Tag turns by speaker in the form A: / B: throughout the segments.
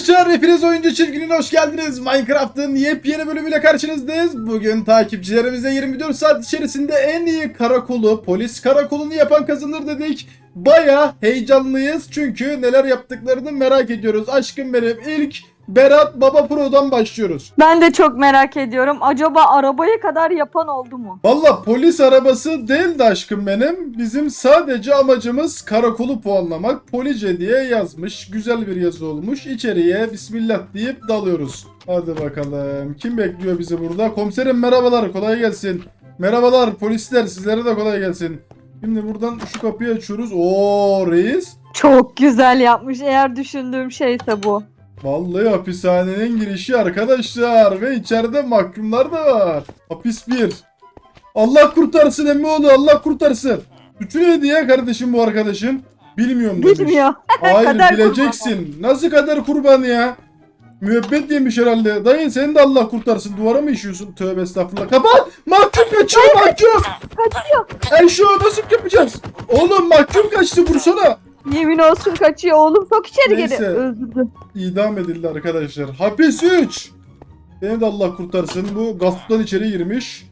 A: arkadaşlar hepiniz oyuncu çizginin hoş geldiniz. Minecraft'ın yepyeni bölümüyle karşınızdayız. Bugün takipçilerimize 24 saat içerisinde en iyi karakolu, polis karakolunu yapan kazanır dedik. Baya heyecanlıyız çünkü neler yaptıklarını merak ediyoruz. Aşkım benim ilk Berat Baba Pro'dan başlıyoruz.
B: Ben de çok merak ediyorum. Acaba arabaya kadar yapan oldu mu?
A: Valla polis arabası değildi aşkım benim. Bizim sadece amacımız karakolu puanlamak. Police diye yazmış. Güzel bir yazı olmuş. İçeriye bismillah deyip dalıyoruz. Hadi bakalım. Kim bekliyor bizi burada? Komiserim merhabalar. Kolay gelsin. Merhabalar polisler. Sizlere de kolay gelsin. Şimdi buradan şu kapıyı açıyoruz. Oo reis.
B: Çok güzel yapmış eğer düşündüğüm şeyse bu.
A: Vallahi hapishanenin girişi arkadaşlar ve içeride mahkumlar da var. Hapis 1. Allah kurtarsın Emmioğlu Allah kurtarsın. Suçu neydi ya kardeşim bu arkadaşın? Bilmiyorum demiş.
B: Bilmiyor.
A: Hayır
B: Kader
A: bileceksin. Nasıl kader kurbanı ya? Müebbet yemiş herhalde. Dayı seni de Allah kurtarsın. Duvara mı işiyorsun? Tövbe estağfurullah. Kapat! Mahkum kaçıyor mahkum!
B: Kaçıyor.
A: Ey şu nasıl yapacağız? Oğlum mahkum kaçtı vursana.
B: Yemin olsun kaçıyor oğlum. Sok içeri
A: Neyse.
B: geri. Öldürdü.
A: İdam edildi arkadaşlar. Hapis 3. Beni de Allah kurtarsın. Bu gasptan içeri girmiş.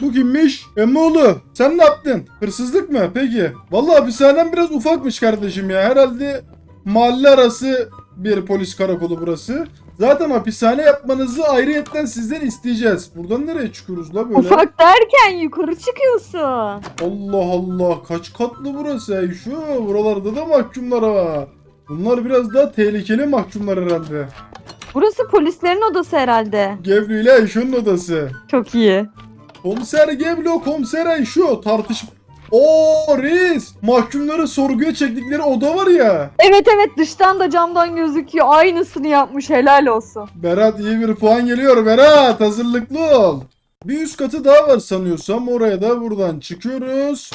A: Bu kimmiş? Emmoğlu sen ne yaptın? Hırsızlık mı? Peki. Vallahi hapishanem biraz ufakmış kardeşim ya. Herhalde mahalle arası bir polis karakolu burası. Zaten hapishane yapmanızı ayrıyetten sizden isteyeceğiz. Buradan nereye çıkıyoruz la böyle?
B: Ufak derken yukarı çıkıyorsun.
A: Allah Allah kaç katlı burası ya şu buralarda da mahkumlar var. Bunlar biraz daha tehlikeli mahkumlar herhalde.
B: Burası polislerin odası herhalde.
A: Gevlu ile Ayşo'nun odası.
B: Çok iyi.
A: Komiser Gevlo, komiser Ayşo tartışma. Oo reis mahkumları sorguya çektikleri oda var ya.
B: Evet evet dıştan da camdan gözüküyor. Aynısını yapmış helal olsun.
A: Berat iyi bir puan geliyor Berat hazırlıklı ol. Bir üst katı daha var sanıyorsam oraya da buradan çıkıyoruz.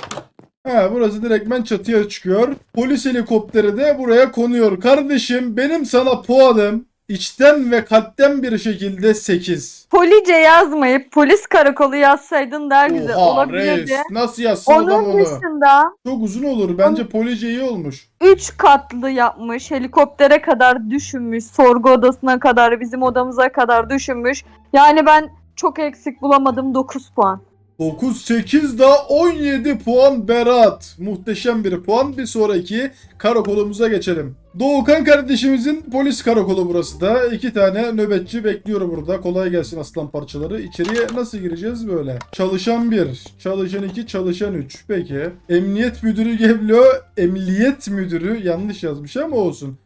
A: Ha burası direktmen çatıya çıkıyor. Polis helikopteri de buraya konuyor. Kardeşim benim sana puanım içten ve kalpten bir şekilde 8.
B: Police yazmayıp polis karakolu yazsaydın daha güzel
A: Oha
B: olabilirdi.
A: reis nasıl yazsın adam
B: Onun
A: onu?
B: dışında
A: Çok uzun olur. Bence police iyi olmuş.
B: 3 katlı yapmış. Helikoptere kadar düşünmüş. Sorgu odasına kadar, bizim odamıza kadar düşünmüş. Yani ben çok eksik bulamadım 9 puan.
A: 9, 8 daha 17 puan Berat. Muhteşem bir puan. Bir sonraki karakolumuza geçelim. Doğukan kardeşimizin polis karakolu burası da. İki tane nöbetçi bekliyor burada. Kolay gelsin aslan parçaları. İçeriye nasıl gireceğiz böyle? Çalışan 1, çalışan 2, çalışan 3. Peki. Emniyet müdürü Geblo, emniyet müdürü yanlış yazmış ama olsun.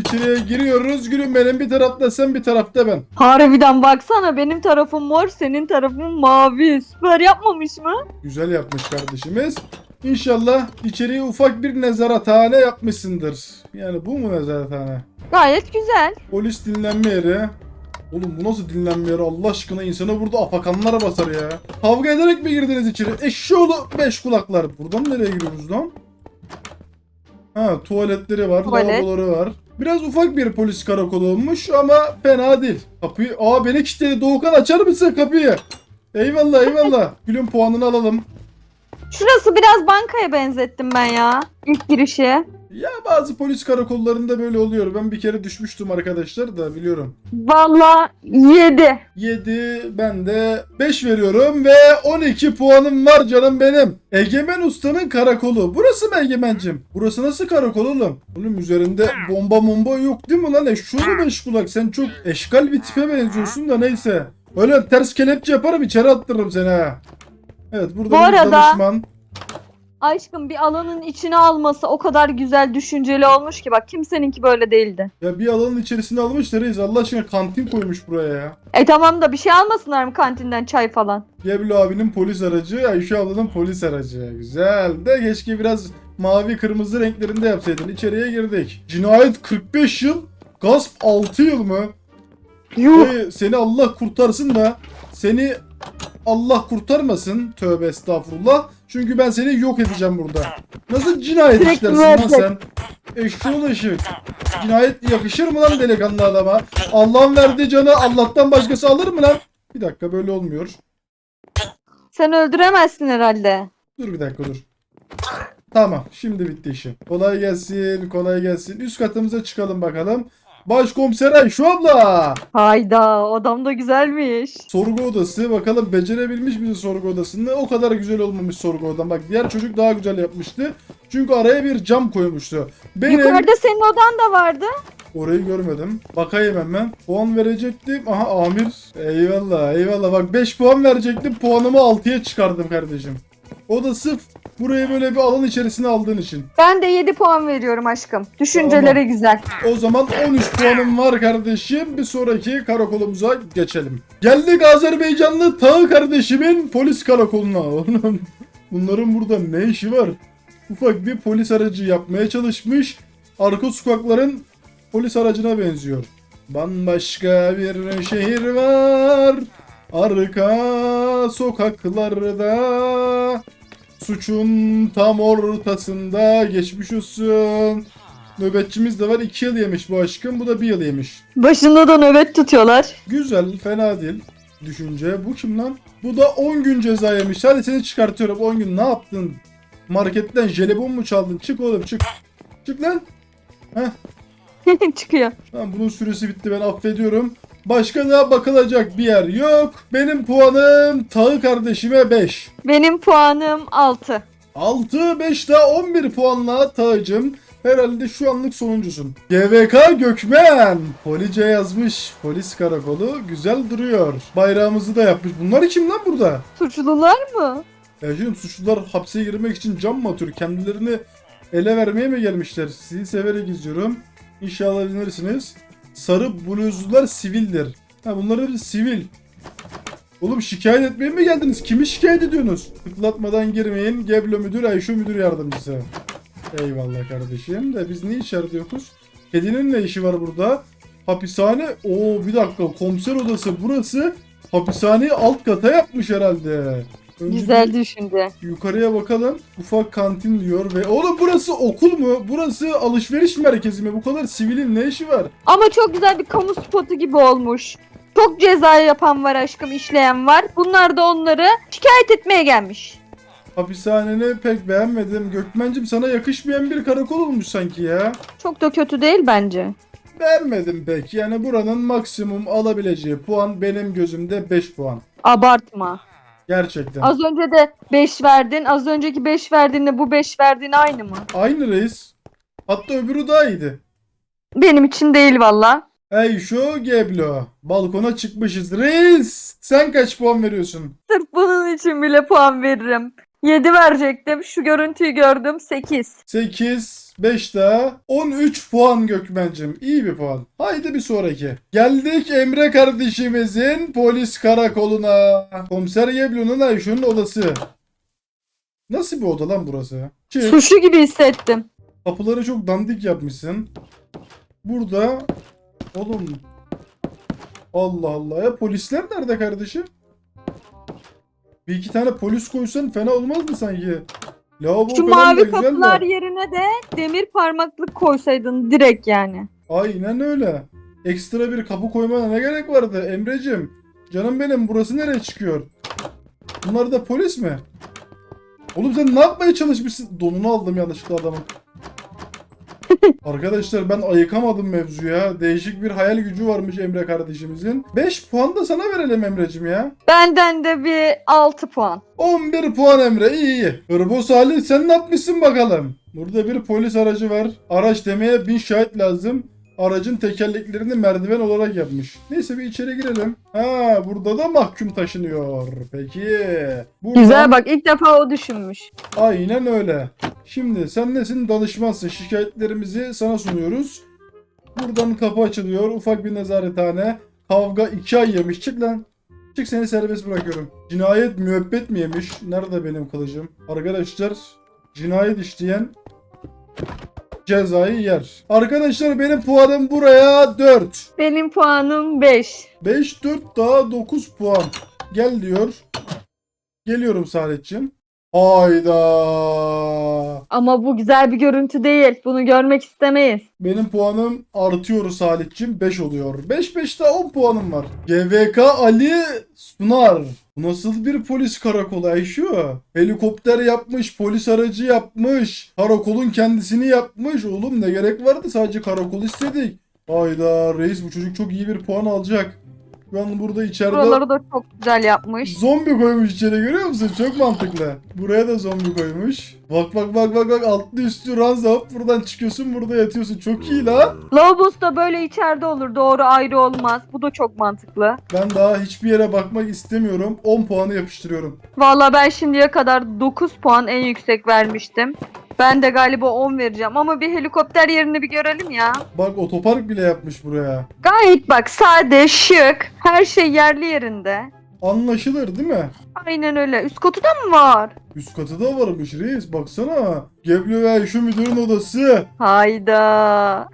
A: İçeriye giriyoruz. Gülüm benim bir tarafta sen bir tarafta ben.
B: Harbiden baksana benim tarafım mor, senin tarafın mavi. Süper yapmamış mı?
A: Güzel yapmış kardeşimiz. İnşallah içeriye ufak bir nezarethane yapmışsındır. Yani bu mu nezarethane?
B: Gayet güzel.
A: Polis dinlenme yeri. Oğlum bu nasıl dinlenme yeri Allah aşkına insana burada afakanlara basar ya. Kavga ederek mi girdiniz içeri? Eşşoğlu beş kulaklar. Buradan nereye giriyoruz lan? Ha tuvaletleri var,
B: Tuvalet.
A: lavaboları var. Biraz ufak bir polis karakolu olmuş ama fena değil. Kapıyı, aa beni kilitledi. Doğukan açar mısın kapıyı? Eyvallah eyvallah. Gülün puanını alalım.
B: Şurası biraz bankaya benzettim ben ya. İlk girişi.
A: Ya bazı polis karakollarında böyle oluyor. Ben bir kere düşmüştüm arkadaşlar da biliyorum.
B: Valla 7.
A: 7 ben de 5 veriyorum ve 12 puanım var canım benim. Egemen Usta'nın karakolu. Burası mı Egemen'cim? Burası nasıl karakol oğlum? Bunun üzerinde bomba bomba yok değil mi lan? Eşşoğlu beş kulak. Sen çok eşkal bir tipe benziyorsun da neyse. Öyle ters kelepçe yaparım içeri attırırım seni ha. Evet burada
B: Bu
A: bir
B: arada-
A: danışman.
B: Aşkım bir alanın içine alması o kadar güzel düşünceli olmuş ki bak kimseninki böyle değildi.
A: Ya bir alanın içerisine almışlar reis. Allah aşkına kantin koymuş buraya ya.
B: E tamam da bir şey almasınlar mı kantinden çay falan?
A: Geblo abinin polis aracı, Ayşe ablanın polis aracı. Güzel de keşke biraz mavi kırmızı renklerinde yapsaydın. İçeriye girdik. Cinayet 45 yıl, gasp 6 yıl mı?
B: Yuh.
A: Hey, seni Allah kurtarsın da seni Allah kurtarmasın. Tövbe estağfurullah. Çünkü ben seni yok edeceğim burada. Nasıl cinayet
B: Direkt
A: işlersin lan sen? Eşşoğlu ışık. Cinayet yakışır mı lan delikanlı adama? Allah'ın verdiği canı Allah'tan başkası alır mı lan? Bir dakika böyle olmuyor.
B: Sen öldüremezsin herhalde.
A: Dur bir dakika dur. Tamam şimdi bitti işi. Kolay gelsin kolay gelsin. Üst katımıza çıkalım bakalım. Başkomiser Ayşu abla.
B: Hayda odam da güzelmiş.
A: Sorgu odası. Bakalım becerebilmiş miyiz sorgu odasında? O kadar güzel olmamış sorgu odam. Bak diğer çocuk daha güzel yapmıştı. Çünkü araya bir cam koymuştu. Benim
B: Yukarıda senin odan da vardı.
A: orayı görmedim. Bakayım hemen. Puan verecektim. Aha Amir. Eyvallah eyvallah. Bak 5 puan verecektim. Puanımı 6'ya çıkardım kardeşim. O da sırf burayı böyle bir alan içerisine aldığın için.
B: Ben de 7 puan veriyorum aşkım. Düşünceleri güzel.
A: O zaman 13 puanım var kardeşim. Bir sonraki karakolumuza geçelim. Geldik Azerbaycanlı Tağı kardeşimin polis karakoluna. Oğlum bunların burada ne işi var? Ufak bir polis aracı yapmaya çalışmış. Arka sokakların polis aracına benziyor. Bambaşka bir şehir var. Arka sokaklarda. Suçun tam ortasında geçmiş olsun. Nöbetçimiz de var. 2 yıl yemiş bu aşkım. Bu da 1 yıl yemiş.
B: Başında da nöbet tutuyorlar.
A: Güzel. Fena değil. Düşünce. Bu kim lan? Bu da 10 gün ceza yemiş. Hadi seni çıkartıyorum. 10 gün ne yaptın? Marketten jelibon mu çaldın? Çık oğlum çık. Çık lan.
B: Çıkıyor.
A: Tamam bunun süresi bitti. Ben affediyorum. Başka da bakılacak bir yer yok. Benim puanım Tağı kardeşime 5.
B: Benim puanım 6.
A: 6, 5 daha 11 puanla Tağcım. Herhalde şu anlık sonuncusun. GVK Gökmen. Police yazmış. Polis karakolu. Güzel duruyor. Bayrağımızı da yapmış. Bunlar kim lan burada?
B: Suçlular mı?
A: Ya şimdi suçlular hapse girmek için cam mı atıyor? Kendilerini ele vermeye mi gelmişler? Sizi severek izliyorum. İnşallah dinlersiniz. Sarı bluzlular sivildir. Ha bunlar hep sivil. Oğlum şikayet etmeye mi geldiniz? Kimi şikayet ediyorsunuz? Tıklatmadan girmeyin. Geblo müdür, Ayşo müdür yardımcısı. Eyvallah kardeşim. De biz ne içeride yokuz? Kedinin ne işi var burada? Hapishane. Oo bir dakika. Komiser odası burası. Hapishaneyi alt kata yapmış herhalde. Önce
B: Güzel düşünce.
A: Yukarıya bakalım. Ufak kantin diyor ve oğlum burası okul mu? Burası alışveriş merkezi mi? Bu kadar sivilin ne işi var?
B: Ama çok güzel bir kamu spotu gibi olmuş. Çok ceza yapan var aşkım, işleyen var. Bunlar da onları şikayet etmeye gelmiş.
A: Hapishaneni pek beğenmedim. Gökmen'cim sana yakışmayan bir karakol olmuş sanki ya.
B: Çok da kötü değil bence.
A: Beğenmedim pek. Yani buranın maksimum alabileceği puan benim gözümde 5 puan.
B: Abartma.
A: Gerçekten.
B: Az önce de 5 verdin. Az önceki 5 verdiğinle bu 5 verdiğin aynı mı?
A: Aynı reis. Hatta öbürü daha iyiydi.
B: Benim için değil valla.
A: Ey şu Geblo. Balkona çıkmışız. Reis sen kaç puan veriyorsun?
B: Sırf bunun için bile puan veririm. 7 verecektim. Şu görüntüyü gördüm. 8.
A: 8, 5 daha 13 puan Gökmen'cim. İyi bir puan. Haydi bir sonraki. Geldik Emre kardeşimizin polis karakoluna. Komiser Geblo'nun Ayşe'nin odası. Nasıl bir oda lan burası? Çık.
B: Suçlu gibi hissettim.
A: Kapıları çok dandik yapmışsın. Burada oğlum Allah Allah ya polisler nerede kardeşim? Bir iki tane polis koysan fena olmaz mı sanki? Lavabo
B: Şu
A: falan da
B: mavi
A: güzel de.
B: kapılar yerine de demir parmaklık koysaydın direkt yani.
A: Aynen öyle. Ekstra bir kapı koymana ne gerek vardı Emrecim? Canım benim burası nereye çıkıyor? Bunlar da polis mi? Oğlum sen ne yapmaya çalışmışsın? Donunu aldım yanlışlıkla adamın. Arkadaşlar ben ayıkamadım mevzuya. Değişik bir hayal gücü varmış Emre kardeşimizin. 5 puan da sana verelim Emrecim ya.
B: Benden de bir 6 puan.
A: 11 puan Emre iyi iyi. Hırbo Salih sen ne yapmışsın bakalım? Burada bir polis aracı var. Araç demeye bin şahit lazım. Aracın tekerleklerini merdiven olarak yapmış. Neyse bir içeri girelim. Ha burada da mahkum taşınıyor. Peki. Buradan-
B: Güzel bak ilk defa o düşünmüş.
A: Aynen öyle. Şimdi sen nesin danışmansın. Şikayetlerimizi sana sunuyoruz. Buradan kapı açılıyor. Ufak bir nezarethane. Kavga 2 ay yemiş. Çık lan. Çık seni serbest bırakıyorum. Cinayet müebbet mi yemiş? Nerede benim kılıcım? Arkadaşlar cinayet işleyen cezayı yer. Arkadaşlar benim puanım buraya 4.
B: Benim puanım 5.
A: 5 4 daha 9 puan. Gel diyor. Geliyorum Saadetciğim. Hayda.
B: Ama bu güzel bir görüntü değil. Bunu görmek istemeyiz.
A: Benim puanım artıyor Salih'cim 5 oluyor. 5 5 daha 10 puanım var. GVK Ali Sunar. Bu nasıl bir polis karakolu Ayşu? Helikopter yapmış, polis aracı yapmış. Karakolun kendisini yapmış. Oğlum ne gerek vardı sadece karakol istedik. Hayda reis bu çocuk çok iyi bir puan alacak. Şu an burada içeride
B: Buraları da çok güzel yapmış.
A: zombi koymuş içeri görüyor musun? Çok mantıklı. Buraya da zombi koymuş. Bak bak bak bak bak altlı üstü ranza hop buradan çıkıyorsun burada yatıyorsun. Çok iyi lan.
B: Lavabos da böyle içeride olur. Doğru ayrı olmaz. Bu da çok mantıklı.
A: Ben daha hiçbir yere bakmak istemiyorum. 10 puanı yapıştırıyorum.
B: Valla ben şimdiye kadar 9 puan en yüksek vermiştim. Ben de galiba 10 vereceğim ama bir helikopter yerini bir görelim ya.
A: Bak otopark bile yapmış buraya.
B: Gayet bak sade, şık, her şey yerli yerinde.
A: Anlaşılır değil mi?
B: Aynen öyle. Üst katı da mı var?
A: Üst katı da varmış reis baksana. Geblo ve şu müdürün odası.
B: Hayda.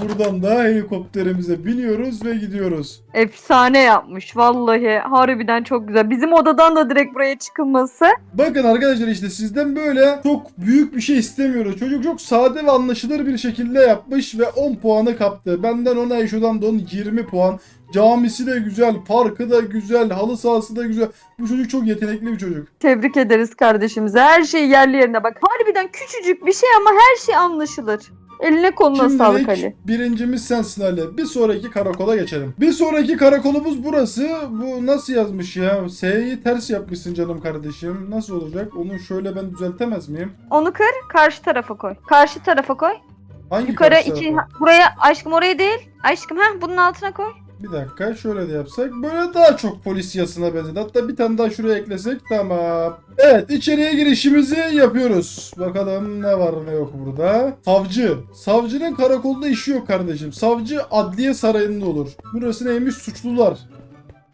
A: Buradan da helikopterimize biniyoruz ve gidiyoruz.
B: Efsane yapmış vallahi. Harbiden çok güzel. Bizim odadan da direkt buraya çıkılması.
A: Bakın arkadaşlar işte sizden böyle çok büyük bir şey istemiyoruz. Çocuk çok sade ve anlaşılır bir şekilde yapmış ve 10 puanı kaptı. Benden ona Eşo'dan da onun 20 puan. Camisi de güzel, parkı da güzel, halı sahası da güzel. Bu çocuk çok yetenekli bir çocuk.
B: Tebrik ederiz kardeşimize. Her şey yerli yerine bak. Harbiden küçücük bir şey ama her şey anlaşılır. Eline koluna sağlık Ali.
A: Şimdilik birincimiz sensin Ali. Bir sonraki karakola geçelim. Bir sonraki karakolumuz burası. Bu nasıl yazmış ya? S'yi ters yapmışsın canım kardeşim. Nasıl olacak? Onu şöyle ben düzeltemez miyim?
B: Onu kır, karşı tarafa koy. Karşı tarafa koy.
A: Hangi
B: Yukarı
A: karşı
B: iki,
A: tarafa?
B: buraya aşkım oraya değil. Aşkım ha bunun altına koy.
A: Bir dakika şöyle de yapsak. Böyle daha çok polis yasına benzedi. Hatta bir tane daha şuraya eklesek tamam. Evet içeriye girişimizi yapıyoruz. Bakalım ne var ne yok burada. Savcı. Savcının karakolda işi yok kardeşim. Savcı adliye sarayında olur. Burası neymiş? Suçlular.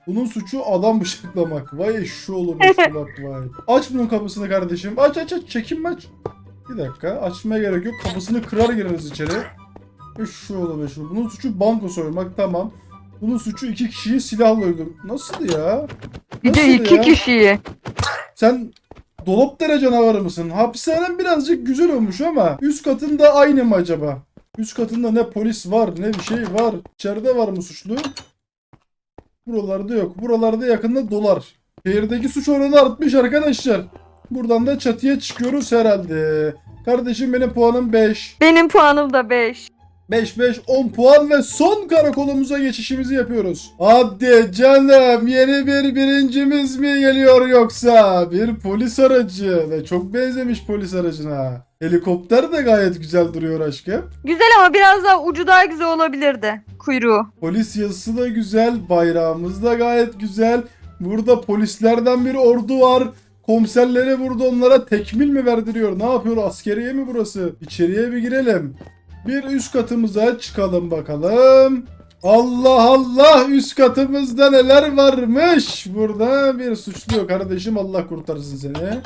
A: Bunun suçu adam bıçaklamak. Vay şu olur bak vay. Aç bunun kapısını kardeşim. Aç aç aç. Çekinme aç. Bir dakika. Açmaya gerek yok. Kapısını kırar gireriz içeri. Şu olur şu. Bunun suçu banko soymak tamam. Bunun suçu iki kişiyi silahla öldür. Nasıl ya?
B: Bir de iki
A: ya?
B: kişiyi.
A: Sen dolap dere canavarı mısın? Hapishanen birazcık güzel olmuş ama üst katında aynı mı acaba? Üst katında ne polis var ne bir şey var. İçeride var mı suçlu? Buralarda yok. Buralarda yakında dolar. Şehirdeki suç oranı artmış arkadaşlar. Buradan da çatıya çıkıyoruz herhalde. Kardeşim benim puanım 5.
B: Benim puanım da 5.
A: 5 5 10 puan ve son karakolumuza geçişimizi yapıyoruz. Hadi canım yeni bir birincimiz mi geliyor yoksa? Bir polis aracı ve çok benzemiş polis aracına. Helikopter de gayet güzel duruyor aşkım.
B: Güzel ama biraz daha ucu daha güzel olabilirdi. Kuyruğu.
A: Polis yazısı da güzel, bayrağımız da gayet güzel. Burada polislerden bir ordu var. Komiserlere burada onlara tekmil mi verdiriyor? Ne yapıyor? Askeriye mi burası? İçeriye bir girelim. Bir üst katımıza çıkalım bakalım. Allah Allah üst katımızda neler varmış. Burada bir suçlu yok kardeşim Allah kurtarsın seni.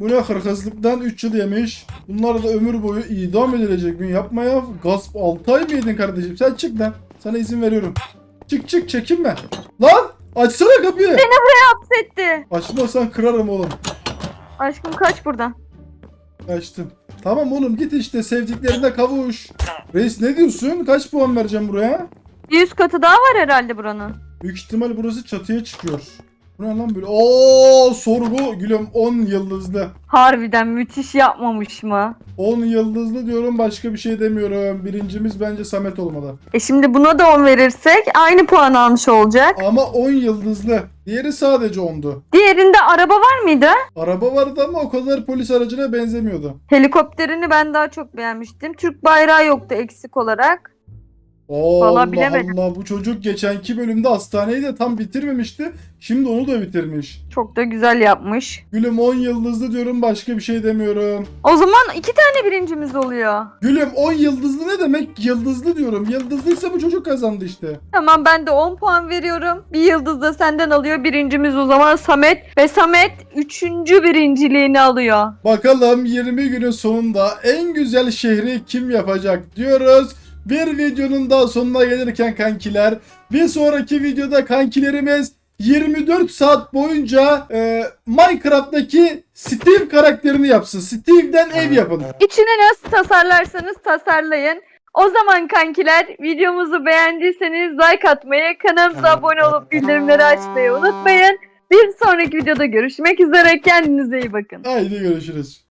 A: Bu ne hırkızlıktan 3 yıl yemiş. Bunlar da ömür boyu idam edilecek mi? Yapma ya. Gasp 6 ay mıydın kardeşim? Sen çık lan. Sana izin veriyorum. Çık çık çekinme. Lan açsana kapıyı.
B: Setti.
A: Açmazsan kırarım oğlum.
B: Aşkım kaç buradan.
A: Açtım. Tamam oğlum git işte sevdiklerine kavuş. Reis ne diyorsun? Kaç puan vereceğim buraya?
B: Bir üst katı daha var herhalde buranın.
A: Büyük ihtimal burası çatıya çıkıyor. Bu ne lan böyle? Oo sorgu gülüm 10 yıldızlı.
B: Harbiden müthiş yapmamış mı?
A: 10 yıldızlı diyorum başka bir şey demiyorum. Birincimiz bence Samet olmalı.
B: E şimdi buna da 10 verirsek aynı puan almış olacak.
A: Ama 10 yıldızlı. Diğeri sadece 10'du.
B: Diğerinde araba var mıydı?
A: Araba vardı ama o kadar polis aracına benzemiyordu.
B: Helikopterini ben daha çok beğenmiştim. Türk bayrağı yoktu eksik olarak.
A: Oo,
B: Vallahi
A: Allah
B: bilemedim.
A: Allah bu çocuk geçenki bölümde hastaneyi de tam bitirmemişti. Şimdi onu da bitirmiş.
B: Çok da güzel yapmış.
A: Gülüm 10 yıldızlı diyorum başka bir şey demiyorum.
B: O zaman iki tane birincimiz oluyor.
A: Gülüm 10 yıldızlı ne demek? Yıldızlı diyorum. Yıldızlıysa bu çocuk kazandı işte.
B: Tamam ben de 10 puan veriyorum. Bir yıldız da senden alıyor. Birincimiz o zaman Samet. Ve Samet üçüncü birinciliğini alıyor.
A: Bakalım 20 günün sonunda en güzel şehri kim yapacak diyoruz. Bir videonun daha sonuna gelirken kankiler bir sonraki videoda kankilerimiz 24 saat boyunca e, Minecraft'taki Steve karakterini yapsın. Steve'den ev yapın.
B: İçini nasıl tasarlarsanız tasarlayın. O zaman kankiler videomuzu beğendiyseniz like atmayı, kanalımıza abone olup bildirimleri açmayı unutmayın. Bir sonraki videoda görüşmek üzere. Kendinize iyi bakın.
A: Haydi görüşürüz.